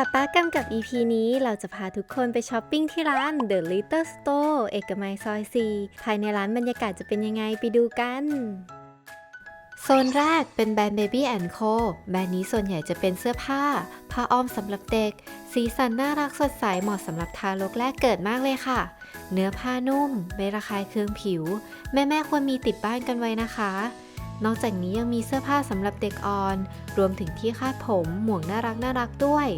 ป้าป้ากำกับ EP นี้เราจะพาทุกคนไปช้อปปิ้งที่ร้าน The Little Store เอกมัยซอย 4 ภายในร้านบรรยากาศจะเป็นยังไงไปดูกัน โซนแรกเป็นแบรนด์ Baby Co แบรนด์นี้ส่วนใหญ่จะเป็นเสื้อผ้า ผ้าอ้อมสำหรับเด็ก สีสันน่ารักสดใสเหมาะสำหรับทารกแรกเกิดมากเลยค่ะ เนื้อผ้านุ่ม ไม่ระคายเคืองผิว แม่ๆควรมีติดบ้านกันไว้นะคะนอกจากนี้ยังมีเสื้อผ้าสำหรับเด็กอ่อน รวมถึงที่คาดผม หมวกน่ารักน่ารักด้วย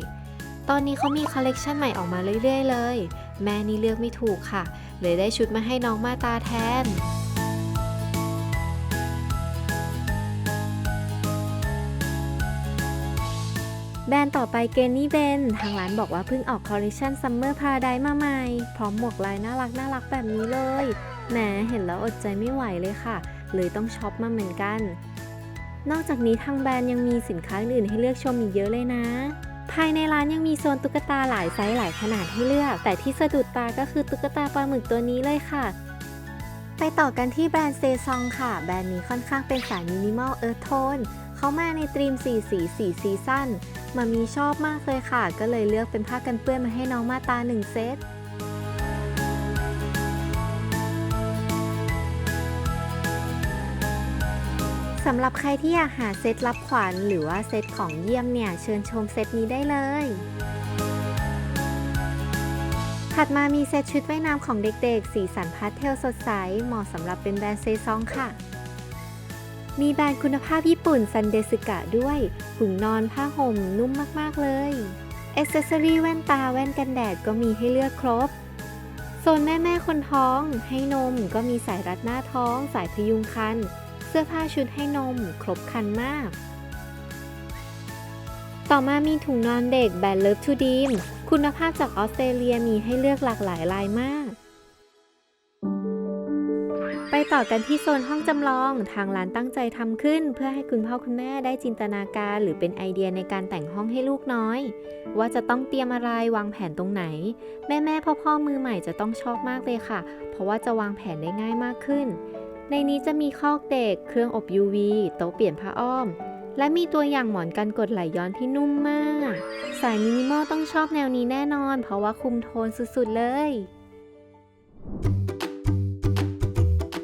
ตอนนี้เขามีคอลเลกชันใหม่ออกมาเรื่อยๆเลย แม่นี่เลือกไม่ถูกค่ะ เลยได้ชุดมาให้น้องมาตาแทนแบรนด์ต่อไปเกนนี่เบนทางร้านบอกว่าเพิ่งออกคอลเลคชันซัมเมอร์พาไดมาใหม่ พร้อมหมวกลายน่ารักน่ารักแบบนี้เลย แหมเห็นแล้วอดใจไม่ไหวเลยค่ะ เลยต้องช็อปมาเหมือนกัน นอกจากนี้ทางแบรนด์ยังมีสินค้าอื่นให้เลือกชมอีกเยอะเลยนะ ภายในร้านยังมีโซนตุ๊กตาหลายไซส์หลายขนาดให้เลือก แต่ที่สะดุดตาก็คือตุ๊กตาปลาหมึกตัวนี้เลยค่ะ ไปต่อกันที่แบรนด์เซซองค่ะ แบรนด์นี้ค่อนข้างเป็นสายมินิมอลเอิร์ธโทนเขามาในตรีมสีสีสีซีซั่นมามีชอบมากเลยค่ะ ก็เลยเลือกเป็นผ้ากันเปื้อนมาให้น้องมาตาหนึ่งเซตำหรับใครที่อยากหาเซตรับขวัญหรือว่าเซตของเยี่ยมเนี่ย เชิญชมเซตนี้ได้เลย ถัดมามีเซตชุดว่ายน้ำของเด็กๆ สีสันพาสเทลสดใส เหมาะสำหรับเป็นแบรนด์เซซองค่ะ มีแบรนด์คุณภาพญี่ปุ่นซันเดสึกะด้วยถุงนอนผ้าห่มนุ่มมากๆเลยเอเซสซอรี่แว่นตาแว่นกันแดดก็มีให้เลือกครบโซนแม่แม่คนท้อง ให้นมก็มีสายรัดหน้าท้อง สายพยุงคัน เสื้อผ้าชุดให้นม ครบครันมาก ต่อมามีถุงนอนเด็กแบรนด์เลิฟทูดีมคุณภาพจากออสเตรเลียมีให้เลือกหลากหลายลายมาก ไปต่อกันที่โซนห้องจำลอง ทางร้านตั้งใจทำขึ้น เพื่อให้คุณพ่อคุณแม่ได้จินตนาการ หรือเป็นไอเดียในการแต่งห้องให้ลูกน้อย ว่าจะต้องเตรียมอะไรวางแผนตรงไหน แม่แม่พ่อพ่อมือใหม่จะต้องชอบมากเลยค่ะ เพราะว่าจะวางแผนได้ง่ายมากขึ้น ในนี้จะมีคอกเด็ก เครื่องอบ UV โต๊ะเปลี่ยนผ้าอ้อม และมีตัวอย่างหมอนกันกดไหลย้อนที่นุ่มมาก สายมินิมอลต้องชอบแนวนี้แน่นอน เพราะว่าคุมโทนสุดๆเลย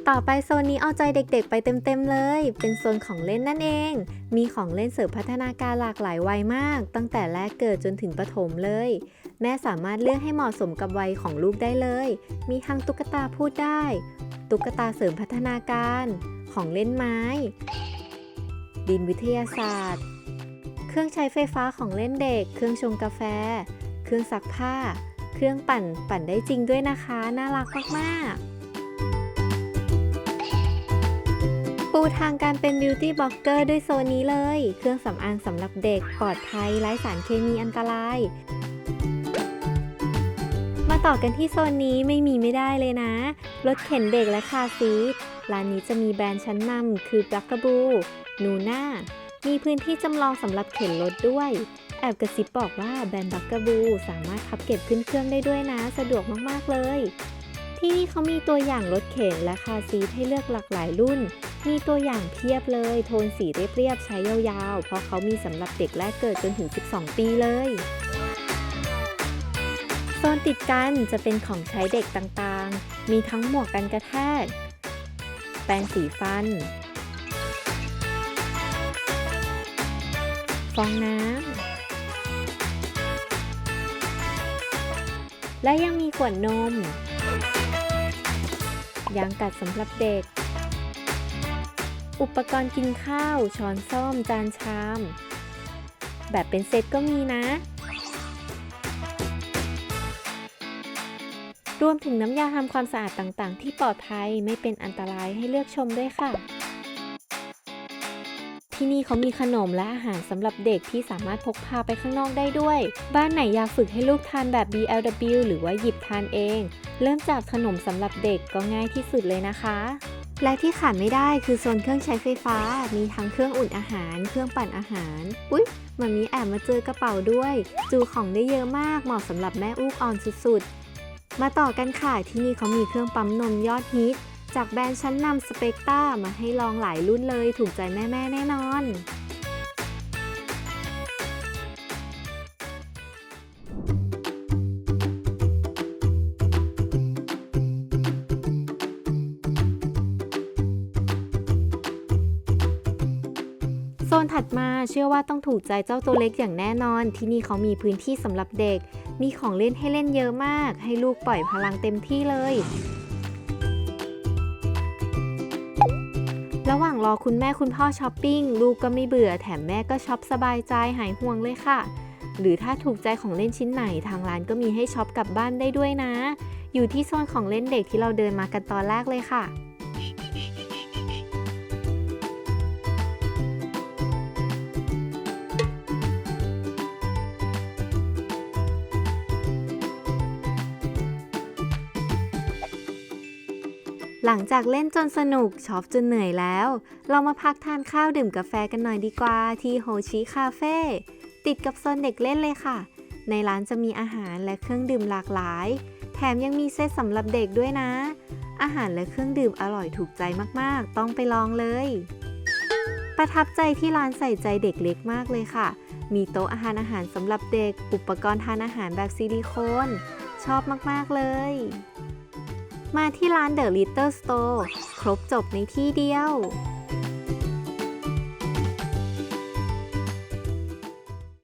ต่อไปโซนนี้เอาใจเด็กๆ ไปเต็มๆเลย เป็นโซนของเล่นนั่นเอง มีของเล่นเสริมพัฒนาการหลากหลายวัยมาก ตั้งแต่แรกเกิดจนถึงประถมเลย แม่สามารถเลือกให้เหมาะสมกับวัยของลูกได้เลย มีทั้งตุ๊กตาพูดได้ ตุ๊กตาเสริมพัฒนาการ ของเล่นไม้ ดินวิทยาศาสตร์ เครื่องใช้ไฟฟ้าของเล่นเด็ก เครื่องชงกาแฟ เครื่องซักผ้า เครื่องปั่นปั่นได้จริงด้วยนะคะ น่ารักมากๆ ปูทางการเป็นบิวตี้บล็อกเกอร์ด้วยโซนนี้เลย เครื่องสำอางสำหรับเด็กปลอดภัยไร้สารเคมีอันตราย มาต่อกันที่โซนนี้ไม่มีไม่ได้เลยนะ รถเข็นเด็กและคาร์ซีทร้านนี้จะมีแบรนด์ชั้นนำคือ b l a c k a b o o นูน่ามีพื้นที่จำลองสำหรับเข็นรถด้วย แอบกระซิบบอกว่าแบรนด์ b l a c k a b o o สามารถพับเก็บขึ้นเครื่องได้ด้วยนะ สะดวกมากๆเลย ที่นี่เขามีตัวอย่างรถเข็นและคาร์ซีทให้เลือกหลากหลายรุ่น มีตัวอย่างเพียบเลย โทนสีเรียบๆใช้ยาวๆ เพราะเขามีสำหรับเด็กแรกเกิดจนถึง 12 ปีเลย นติดกันจะเป็นของใช้เด็กต่างๆ มีทั้งหมวกกันกระแทก แปรงสีฟัน ฟองน้ำ และยังมีขวดนม ยางกัดสำหรับเด็ก อุปกรณ์กินข้าว ช้อนส้อม จานชาม แบบเป็นเซตก็มีนะ รวมถึงน้ำยาทำความสะอาดต่างๆ ที่ปลอดภัยไม่เป็นอันตรายให้เลือกชมด้วยค่ะ ที่นี่เขามีขนมและอาหารสำหรับเด็กที่สามารถพกพาไปข้างนอกได้ด้วย บ้านไหนอยากฝึกให้ลูกทานแบบ BLW หรือว่าหยิบทานเอง เริ่มจากขนมสำหรับเด็กก็ง่ายที่สุดเลยนะคะและที่ขาดไม่ได้คือโซนเครื่องใช้ไฟฟ้า มีทั้งเครื่องอุ่นอาหาร เครื่องปั่นอาหาร อุ๊ยมันมีแอบมาเจอกระเป๋าด้วย จูของได้เยอะมาก เหมาะสำหรับแม่อูกอ่อนสุดๆ มาต่อกันค่ะที่นี่เขามีเครื่องปั๊มนมยอดฮิต จากแบรนด์ชั้นนำสเปกตามาให้ลองหลายรุ่นเลยถูกใจแม่ ๆ แน่นอน นถัดมาเชื่อว่าต้องถูกใจเจ้าตัวเล็กอย่างแน่นอน ที่นี่เขามีพื้นที่สำหรับเด็ก มีของเล่นให้เล่นเยอะมาก ให้ลูกปล่อยพลังเต็มที่เลย ระหว่างรอคุณแม่คุณพ่อช้อปปิ้ง ลูกก็ไม่เบื่อแถมแม่ก็ช็อปสบายใจหายห่วงเลยค่ะ หรือถ้าถูกใจของเล่นชิ้นไหนทางร้านก็มีให้ช็อปกลับบ้านได้ด้วยนะ อยู่ที่โซนของเล่นเด็กที่เราเดินมากันตอนแรกเลยค่ะ หลังจากเล่นจนสนุกช็อปจนเหนื่อยแล้ว เรามาพักทานข้าวดื่มกาแฟกันหน่อยดีกว่าที่โฮชิคาเฟ่ติดกับโซนเด็กเล่นเลยค่ะ ในร้านจะมีอาหารและเครื่องดื่มหลากหลาย แถมยังมีเซตสำหรับเด็กด้วยนะ อาหารและเครื่องดื่มอร่อยถูกใจมากๆ ต้องไปลองเลย ประทับใจที่ร้านใส่ใจเด็กเล็กมากเลยค่ะ มีโต๊ะอาหารอาหารสำหรับเด็ก อุปกรณ์ทานอาหารแบบซิลิโคน ชอบมากๆเลย มาที่ร้าน The Little Store ครบจบในที่เดียว